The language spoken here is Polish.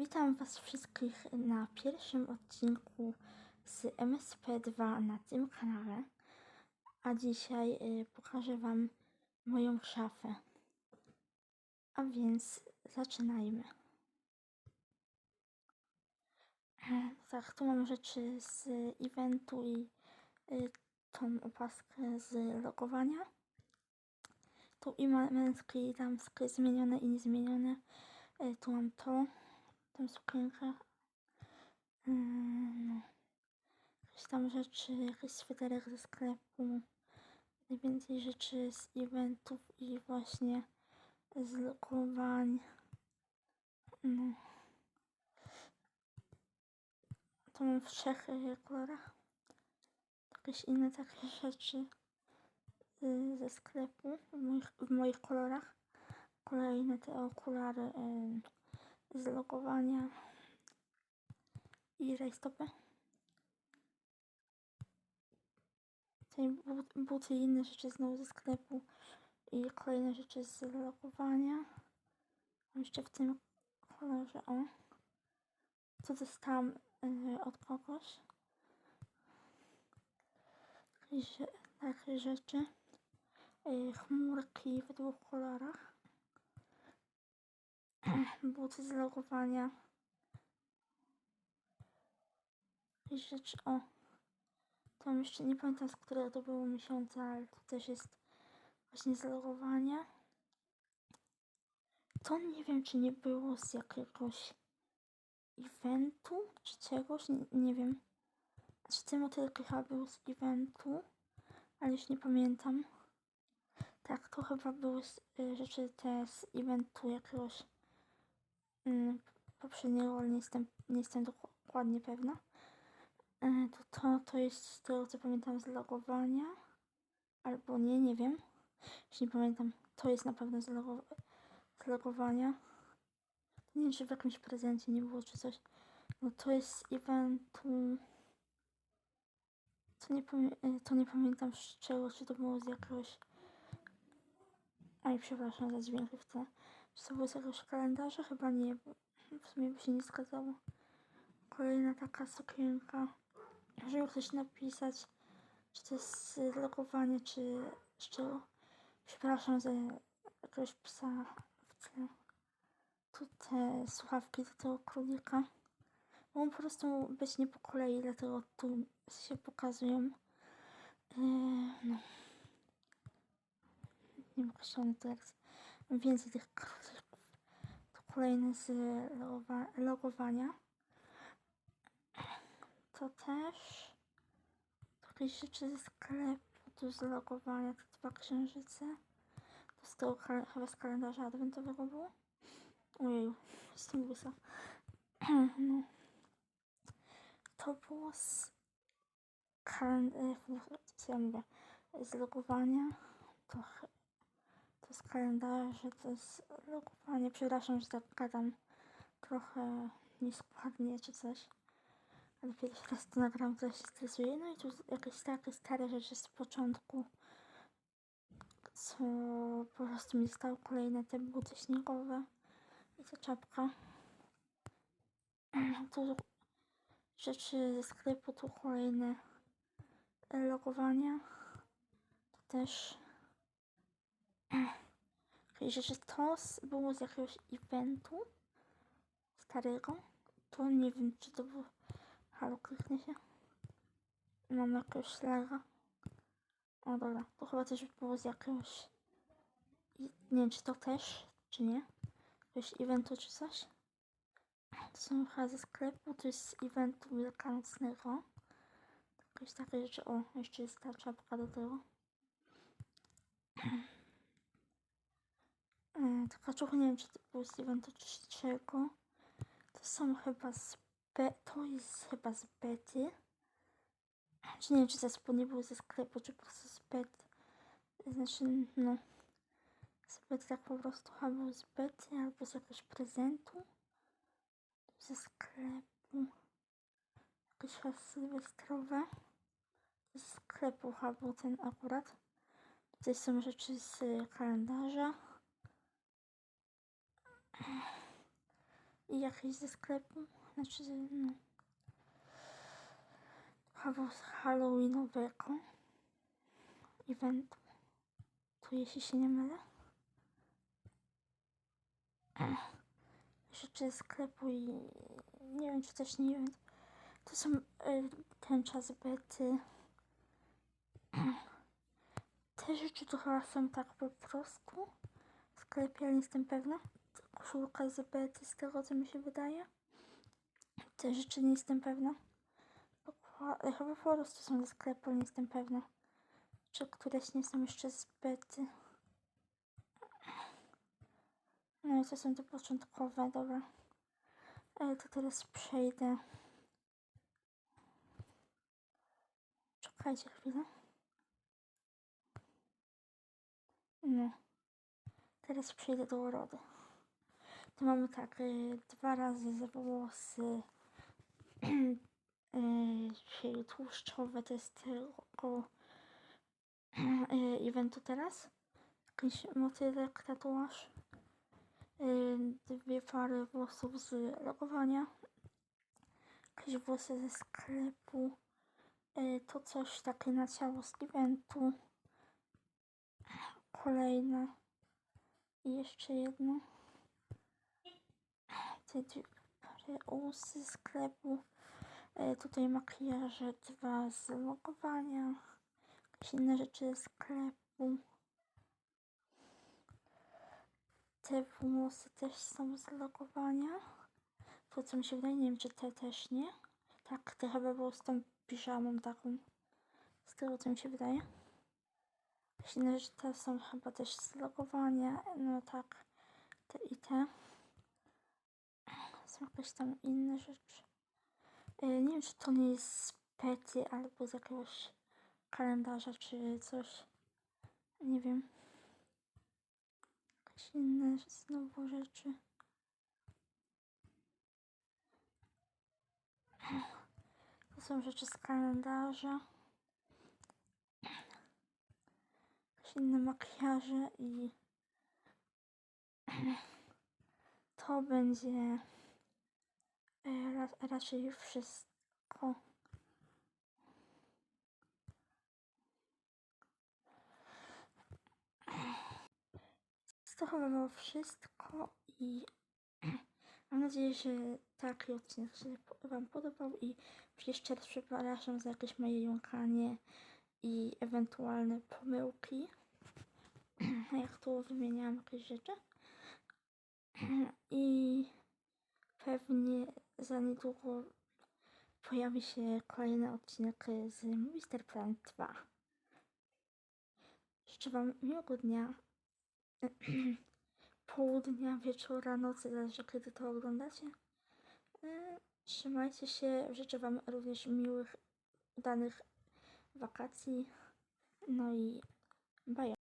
Witam Was wszystkich na pierwszym odcinku z MSP2 na tym kanale. A dzisiaj y, pokażę Wam moją szafę. A więc zaczynajmy. Tak, tu mam rzeczy z eventu i y, tą opaskę z logowania. Tu i męskie i damskie zmienione i niezmienione. E, Tu mam to, tą sukienkę. Mm, No. Jakieś tam rzeczy, jakiś sweterek ze sklepu. Najwięcej rzeczy z eventów i właśnie z logowań. No. To mam w trzech kolorach. Jakieś inne takie rzeczy y, ze sklepu w moich, w moich kolorach. Kolejne te okulary y, z logowania i rajstopy. Tutaj but- buty i inne rzeczy znowu ze sklepu i kolejne rzeczy z logowania. Jeszcze w tym kolorze, o. Co dostałam y, od kogoś. Takie rze- Takie rzeczy. Y, chmurki w dwóch kolorach. Buty z logowania. Jakieś rzeczy, o. Tam jeszcze nie pamiętam z którego to było miesiąca, ale to też jest właśnie z logowania. To nie wiem, czy nie było z jakiegoś eventu, czy czegoś, nie, nie wiem. Znaczy te motylki chyba były z eventu, ale już nie pamiętam. Tak, to chyba były y, rzeczy te z eventu jakiegoś poprzedniego, ale nie jestem, nie jestem dokładnie pewna. E, To, to, to jest z tego co pamiętam z logowania. Albo nie, nie wiem. Nie pamiętam. To jest na pewno z, logo, z logowania. Nie wiem, czy w jakimś prezencie nie było, czy coś. No to jest eventu. To nie, e, to nie pamiętam z czego, czy to było z jakiegoś. Aj, przepraszam za dźwięki w tle. Czy to było z jakiegoś kalendarza? Chyba nie, w sumie by się nie zgadzało. Kolejna taka sukienka. Żeby ktoś napisać, czy to jest z logowania, czy z czego. Przepraszam za jakiegoś psa w tle. Tu te słuchawki do tego królika. Mogą po prostu być nie po kolei, dlatego tu się pokazują. Yy, no. Nie mogę ściągnąć teraz. Więcej tych królików. To kolejne z logowa logowania. To też. Jakieś rzeczy ze sklepu, tu z logowania, te dwa księżyce. To z tego chyba z kalendarza adwentowego było. Ojeju, jestem łysa. no. To było z kalendarza, mówię, z logowania. To, to z kalendarza, to z logowania. Przepraszam, że tak gadam trochę nieskładnie czy coś. Ale pierwszy raz to nagram, to się stresuję. No i tu jakieś takie stare rzeczy z początku. Co po prostu mi zostały kolejne te buty śniegowe. I ta czapka. Tu rzeczy ze sklepu, tu kolejne logowania. Tu też jakieś rzeczy. To było z jakiegoś eventu starego. To nie wiem, czy to było... Halo, kliknie się. Mam jakiegoś laga. O dobra, to chyba też było z jakiegoś... Nie wiem, czy to też, czy nie. Jakiegoś eventu, czy coś. To są chyba ze sklepu, to jest z eventu wielkanocnego. Jakieś takie rzeczy. O, jeszcze jest ta czapka do tego. E, Taka nie wiem, czy to było z eventu, czy. To są chyba z... Be- to jest chyba z Betty. Czy nie wiem, czy te spodnie były ze sklepu, czy po prostu z Betty. Znaczy, no... Z Betty tak po prostu chyba było z Betty, albo z jakiegoś prezentu. Ze sklepu. Jakieś chyba sylwestrowe. Z sklepu chyba był ten akurat. Tutaj są rzeczy z kalendarza. Jakieś ze sklepu, znaczy no halloweenowego eventu, tu jeśli się nie mylę. Rzeczy ze sklepu i nie wiem czy też nie wiem. To są y, ten czas bety. Te rzeczy to chyba są tak po prostu w sklepie, ale nie jestem pewna. Koszulka z bety, z tego co mi się wydaje. Te rzeczy nie jestem pewna. Dokła- Chyba po prostu są ze sklepu, nie jestem pewna. Czy któreś nie są jeszcze z bety. No i to są te początkowe, dobra. Ale to teraz przejdę. Czekajcie chwilę. No. Teraz przejdę do urody. Tu mamy tak, y, dwa razy za włosy. y, czyli tłuszczowe, to jest tego y, eventu teraz. Jakiś motylek, tatuaż. Y, dwie pary włosów z logowania. Jakieś włosy ze sklepu. Y, to coś takie na ciało z eventu. Kolejne. I jeszcze jedno. Pary usy z sklepu. Y, tutaj makijaże dwa z logowania. Jakieś inne rzeczy ze sklepu. Te włosy też są z logowania. To co mi się wydaje, nie wiem czy te też nie. Tak, te chyba było z tą piżamą taką. Z tego co mi się wydaje. Jakieś inne rzeczy te są chyba też z logowania. No tak, te i te. Są jakieś tam inne rzeczy. Y, nie wiem czy to nie jest z pety albo z jakiegoś kalendarza czy coś. Nie wiem. Jakieś inne znowu rzeczy. To są rzeczy z kalendarza. Jakieś inne makijaże i to będzie e, ra- raczej wszystko. To chyba było wszystko i mam nadzieję, że taki odcinek się Wam podobał i jeszcze raz przepraszam za jakieś moje jąkanie i ewentualne pomyłki, jak tu wymieniałam jakieś rzeczy. I pewnie za niedługo pojawi się kolejny odcinek z Mr. Plan 2. Życzę Wam miłego dnia, południa, wieczora, nocy, zależy kiedy to oglądacie. E, Trzymajcie się, życzę Wam również miłych, udanych wakacji. No i bye.